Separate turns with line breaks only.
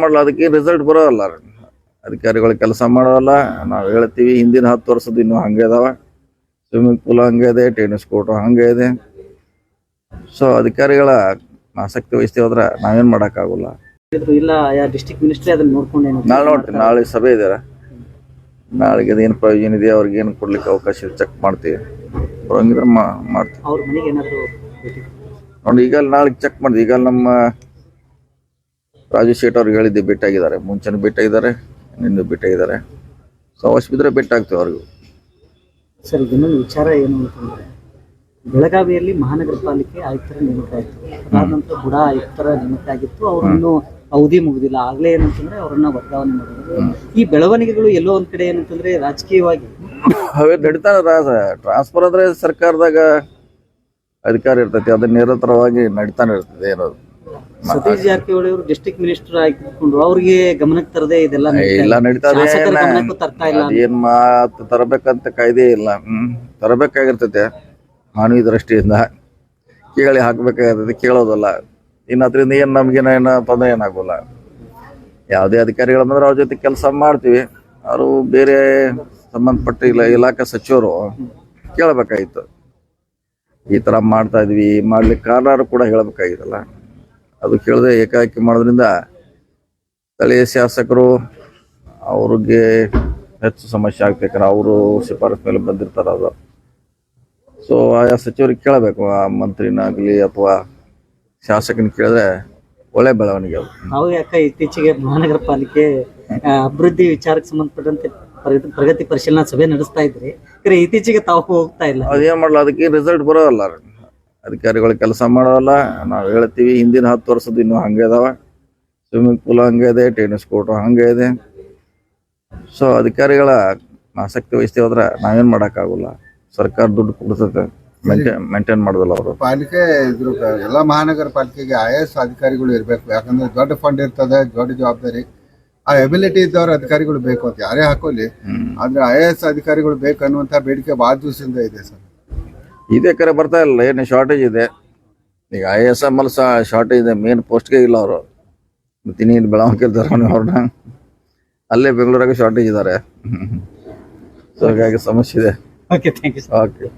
ಮಾಡಲ್ಲ ಅದಕ್ಕೆ ರಿಸಲ್ಟ್ ಬರೋಲ್ಲ ಅಧಿಕಾರಿಗಳು ಕೆಲಸ ಮಾಡೋಲ್ಲ ನಾವು ಹೇಳ್ತೀವಿ ಹಿಂದಿನ ಹತ್ತು ವರ್ಷದ ಇನ್ನೂ ಹಂಗೆ ಇದಾವೆ ಸ್ವಿಮ್ಮಿಂಗ್ ಪೂಲ್ ಹಂಗೆ ಇದೆ ಟೆನ್ನಿಸ್ ಕೋರ್ಟು ಹಂಗೆ ಇದೆ. ಸೊ ಅಧಿಕಾರಿಗಳ ಆಸಕ್ತಿ ವಹಿಸ್ತೀವಿ ಹೋದ್ರೆ ನಾವೇನ್ ಮಾಡೋಕ್ಕಾಗಲ್ಲ.
ಹೇಳಿದ್ರು ಇಲ್ಲ ಯಾ ಡಿಸ್ಟ್ರಿಕ್ಟ್ ಮಿನಿಸ್ಟ್ರಿ ಅದನ್ನ ನೋಡ್ಕೊಂಡು
ನಾಳೆ ನೋಡ್ತೀನಿ ನಾಳೆ ಸಭೆ ಇದೆ ನಾಳೆಗೆ ಅದೇನು ಪ್ರಯೋಜನ ಇದೆ ಅವ್ರಿಗೆ ಏನು ಕೊಡ್ಲಿಕ್ಕೆ ಅವಕಾಶ ಚೆಕ್ ಮಾಡ್ತೀವಿ. ಬರೋಂಗಿದ್ರೆ ಮಾಡ್ತೀವಿ.
ಅವ್ರ ಮನೆಗೆ ಏನಾದ್ರು
ನೋಡಿ ಈಗ ನಾಳೆ ಚೆಕ್ ಮಾಡಿದ್ವಿ ಈಗ ನಮ್ಮ ರಾಜು ಶೇಟ್ ಅವ್ರಿಗೆ ಹೇಳಿದ್ದೆ ಭೇಟಿಯಾಗಿದ್ದಾರೆ ಮುಂಚೆನೂ ಭೇಟಿಯಾಗಿದ್ದಾರೆ ನಿನ್ನೆ ಭೇಟಿಯಾಗಿದ್ದಾರೆ ಸೊ ಅವಶ್ಯ ಬಿದ್ದರೆ ಭೇಟಿ ಆಗ್ತೀವಿ ಅವ್ರಿಗೂ.
ಸರ್ ಇನ್ನೊಂದು ವಿಚಾರ ಏನು ಅಂತಂದ್ರೆ ಬೆಳಗಾವಿಯಲ್ಲಿ ಮಹಾನಗರ ಪಾಲಿಕೆ ಆಯುಕ್ತರ ನೇಮಕ ಆಯಿತು. ಅದಾದ ಬುಡ ಬುಡಾ ಆಯುಕ್ತರ ನೇಮಕ ಆಗಿತ್ತು. ಅವರನ್ನು ಅವಧಿ ಮುಗುದಿಲ್ಲ. ಆಗಲೇ ಏನಂತಂದ್ರೆ ಅವರನ್ನ ವರ್ಗಾವಣೆ ಮಾಡಿದ್ರು. ಈ ಬೆಳವಣಿಗೆಗಳು ಎಲ್ಲೋ ಒಂದ್ ಕಡೆ ಏನಂತಂದ್ರೆ ರಾಜಕೀಯವಾಗಿ
ಅವೇ ರಾಜ ಟ್ರಾನ್ಸ್ಫರ್ ಅಂದ್ರೆ ಸರ್ಕಾರದಾಗ ಅಧಿಕಾರ ಇರ್ತೈತಿ. ಅದನ್ನ ನಿರಂತರವಾಗಿ ನಡೀತಾನೆ ಇರ್ತದೆ ಏನದು.
ಸತೀಶ್ ಜಾರಕಿಹೊಳಿ ಅವರು ಡಿಸ್ಟ್ರಿಕ್ಟ್ ಮಿನಿಸ್ಟರ್ ಆಗಿಕೊಂಡು ಅವ್ರಿಗೆ ಗಮನಕ್ಕೆ ತರದೇ ಇದೆಲ್ಲ ನಡೀತಾ
ಇಲ್ಲ
ಇದೆ.
ನಡೀತದೆ
ಶಾಸಕರ ಗಮನಕ್ಕೂ ತರ್ತಾ ಇಲ್ಲ
ಅದೇನ್ ಮಾತು ತರಬೇಕಂತ ಕಾಯ್ದೆ ಇಲ್ಲ. ಹ್ಮ್. ತರಬೇಕಾಗಿರ್ತೈತೆ ಮಾನವೀಯ ದೃಷ್ಟಿಯಿಂದ. ಕೇಳಿ ಹಾಕ್ಬೇಕಾಗಿರ್ತೈತೆ ಕೇಳೋದಲ್ಲ. ಇನ್ನು ಅದರಿಂದ ಏನು ನಮಗೇನ ಏನ ತೊಂದರೆ ಏನಾಗೋಲ್ಲ. ಯಾವುದೇ ಅಧಿಕಾರಿಗಳು ಬಂದ್ರೆ ಅವ್ರ ಜೊತೆ ಕೆಲಸ ಮಾಡ್ತೀವಿ. ಅವರು ಬೇರೆ ಸಂಬಂಧಪಟ್ಟ ಇಲ್ಲ ಇಲಾಖೆ ಸಚಿವರು ಕೇಳಬೇಕಾಗಿತ್ತು. ಈ ಥರ ಮಾಡ್ತಾ ಇದ್ವಿ. ಮಾಡ್ಲಿಕ್ಕೆ ಕಾರಣರು ಕೂಡ ಹೇಳಬೇಕಾಗಿತ್ತಲ್ಲ. ಅದು ಕೇಳದೆ ಏಕಾಏಕಿ ಮಾಡೋದ್ರಿಂದ ಸ್ಥಳೀಯ ಶಾಸಕರು ಅವ್ರಿಗೆ ಹೆಚ್ಚು ಸಮಸ್ಯೆ ಆಗ್ಬೇಕಂದ್ರೆ ಅವರು ಶಿಫಾರಸ್ ಮೇಲೆ ಬಂದಿರ್ತಾರ ಅದು. ಸೊ ಆಯಾ ಸಚಿವರಿಗೆ ಕೇಳಬೇಕು ಆ ಮಂತ್ರಿನಾಗ್ಲಿ ಅಥವಾ ಶಾಸಕನ ಕೇಳಿದ್ರೆ ಒಳ್ಳೆ ಬೆಳವಣಿಗೆ ಅದು.
ಹೌದು ಯಾಕೆ ಇತ್ತೀಚೆಗೆ ಮಹಾನಗರ ಪಾಲಿಕೆ ಅಭಿವೃದ್ಧಿ ವಿಚಾರಕ್ಕೆ ಸಂಬಂಧಪಟ್ಟಂತೆ ಪ್ರಗತಿ ಪರಿಶೀಲನಾ ಸಭೆ ನಡೆಸ್ತಾ ಇದ್ರಿ. ಇತ್ತೀಚೆಗೆ ತಾವು ಹೋಗ್ತಾ ಇಲ್ಲ.
ಅದೇನ್ ಮಾಡಲ್ಲ ಅದಕ್ಕೆ ರಿಸಲ್ಟ್ ಬರೋಲ್ಲ ಅಧಿಕಾರಿಗಳು ಕೆಲಸ ಮಾಡೋಲ್ಲ. ನಾವು ಹೇಳ್ತೀವಿ ಹಿಂದಿನ ಹತ್ತು ವರ್ಷದ ಇನ್ನೂ ಹಂಗೆ ಇದಾವೆ ಸ್ವಿಮ್ಮಿಂಗ್ ಪೂಲ್ ಹಂಗೆ ಇದೆ ಟೆನಿಸ್ ಕೋರ್ಟ್ ಹಂಗೆ ಇದೆ. ಸೊ ಅಧಿಕಾರಿಗಳ ಆಸಕ್ತಿ ವಹಿಸ್ತೀವಿ ಹೋದ್ರೆ ನಾವೇನು ಮಾಡೋಕ್ಕಾಗಲ್ಲ. ಸರ್ಕಾರ ದುಡ್ಡು ಕೊಡ್ತೈತೆ. ಮೇಂಟೈನ್ ಮೇಂಟೈನ್ ಮಾಡೋದಿಲ್ಲ ಅವರು.
ಪಾಲಿಕೆ ಇದ್ರು ಎಲ್ಲ ಮಹಾನಗರ ಪಾಲಿಕೆಗೆ ಐ ಎಸ್ ಅಧಿಕಾರಿಗಳು ಇರಬೇಕು. ಯಾಕಂದ್ರೆ ದೊಡ್ಡ ಫಂಡ್ ಇರ್ತದೆ ದೊಡ್ಡ ಜವಾಬ್ದಾರಿ. ಆ ಎಬಿಲಿಟಿ ಇದ್ದವ್ರ ಅಧಿಕಾರಿಗಳು ಬೇಕು ಅಂತ ಯಾರೇ ಹಾಕೋಲಿ. ಆದ್ರೆ ಐ ಎಸ್ ಅಧಿಕಾರಿಗಳು ಬೇಕು ಅನ್ನುವಂತ ಬೇಡಿಕೆ ಬಹಳ ದಿವಸದಿಂದ ಇದೆ ಸರ್.
ಇದೇ ಕರೆ ಬರ್ತಾ ಇಲ್ಲ ಏನು ಶಾರ್ಟೇಜ್ ಇದೆ ಈಗ ಐ ಎಸ್ ಎಂ ಎಲ್ ಸಹ ಶಾರ್ಟೇಜ್ ಇದೆ ಮೇನ್ ಪೋಸ್ಟ್ಗೆ ಇಲ್ಲ ಅವರು ಮತ್ತೆ ಇನ್ನೇನು ಬೆಳವಣಿಗೆ ಅವ್ರನ್ನ ಅಲ್ಲೇ ಬೆಂಗಳೂರಾಗ ಶಾರ್ಟೇಜ್ ಇದ್ದಾರೆ ಸೊ ಹಾಗಾಗಿ ಸಮಸ್ಯೆ ಇದೆ
ಓಕೆ ಥ್ಯಾಂಕ್ ಯು
ಓಕೆ